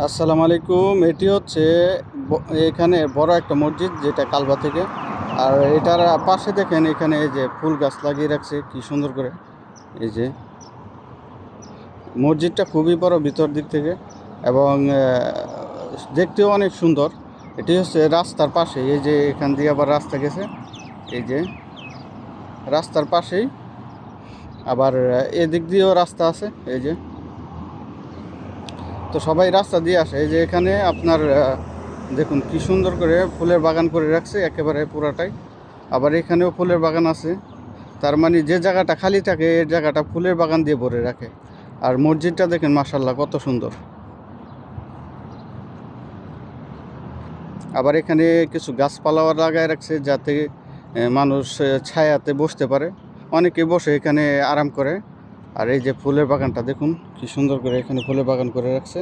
আসসালামু আলাইকুম। এটি হচ্ছে এখানে বড় একটা মসজিদ, যেটা কালবা থেকে। আর এটার পাশে দেখেন, এখানে এই যে ফুল গাছ লাগিয়ে রাখছে, কি সুন্দর করে। এই যে মসজিদটা খুবই বড় ভিতর দিক থেকে, এবং দেখতেও অনেক সুন্দর। এটি হচ্ছে রাস্তার পাশে, এই যে এখান দিয়ে আবার রাস্তা গেছে, এই যে রাস্তার পাশেই। আবার এদিক দিয়েও রাস্তা আছে, এই যে। তো সবাই রাস্তা দিয়ে আসে। এই যে এখানে আপনার দেখুন কি সুন্দর করে ফুলের বাগান করে রাখছে একেবারে পুরাটাই। আবার এখানেও ফুলের বাগান আছে। তার মানে যে জায়গাটা খালি থাকে, এই জায়গাটা ফুলের বাগান দিয়ে ভরে রাখে। আর মসজিদটা দেখেন মাসাল্লাহ কত সুন্দর। আবার এখানে কিছু গাছপালাও লাগায় রাখছে যাতে মানুষ ছায়াতে বসতে পারে। অনেকে বসে এখানে আরাম করে। আর এই যে ফুলের বাগানটা দেখুন, কি সুন্দর করে এখানে ফুলের বাগান করে রাখছে।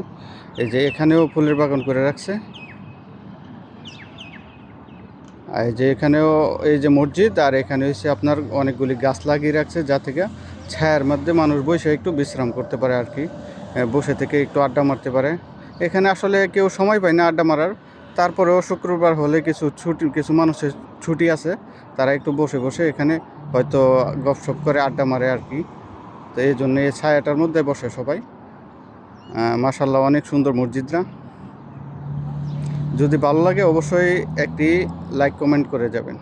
এই যে এখানেও ফুলের বাগান করে রাখছে। আর এই যে এখানেও এই যে মসজিদ, আর এখানে হচ্ছে আপনার অনেকগুলি গাছ লাগিয়ে রাখছে, যা থেকে ছায়ার মধ্যে মানুষ বসে একটু বিশ্রাম করতে পারে আর কি। বসে থেকে একটু আড্ডা মারতে পারে। এখানে আসলে কেউ সময় পায় না আড্ডা মারার। তারপরেও শুক্রবার হলে কিছু ছুটি, কিছু মানুষের ছুটি আছে। তারা একটু বসে বসে এখানে হয়তো গপসপ করে আড্ডা মারে আর কি। তো এই জন্য এই ছায়াটার মধ্যে বসে সবাই। মাসাল্লাহ অনেক সুন্দর মসজিদরা। যদি ভালো লাগে, অবশ্যই একটি লাইক কমেন্ট করে যাবেন।